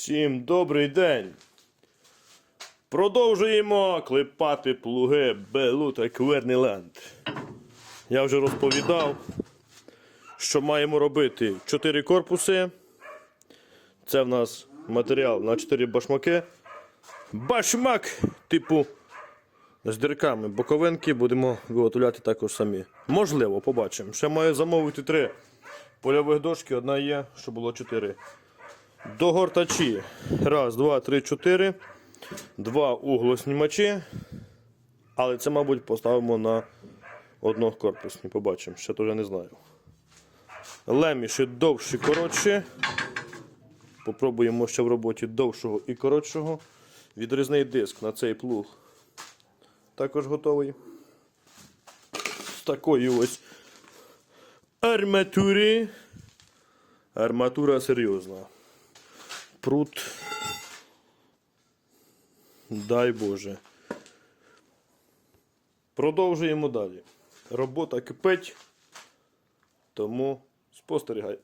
Всім добрий день. Продовжуємо клепати плуги Белута Кверніленд. Я вже розповідав, що маємо робити 4 корпуси. Це в нас матеріал на 4 башмаки. Башмак типу з дірками. Боковинки будемо виготовляти також самі. Можливо, побачимо. Ще маю замовити 3 польових дошки, одна є, щоб було 4. Догортачі. Раз, два, три, чотири. Два углоснімачі. Але це, мабуть, поставимо на однокорпусні. Побачимо, ще вже не знаю. Леміші довші, коротші. Попробуємо ще в роботі довшого і коротшого. Відрізний диск на цей плуг. Також готовий. З такої ось арматури. Арматура серйозна. Прут. Дай Боже. Продовжуємо далі. Робота кипить, тому спостерігай.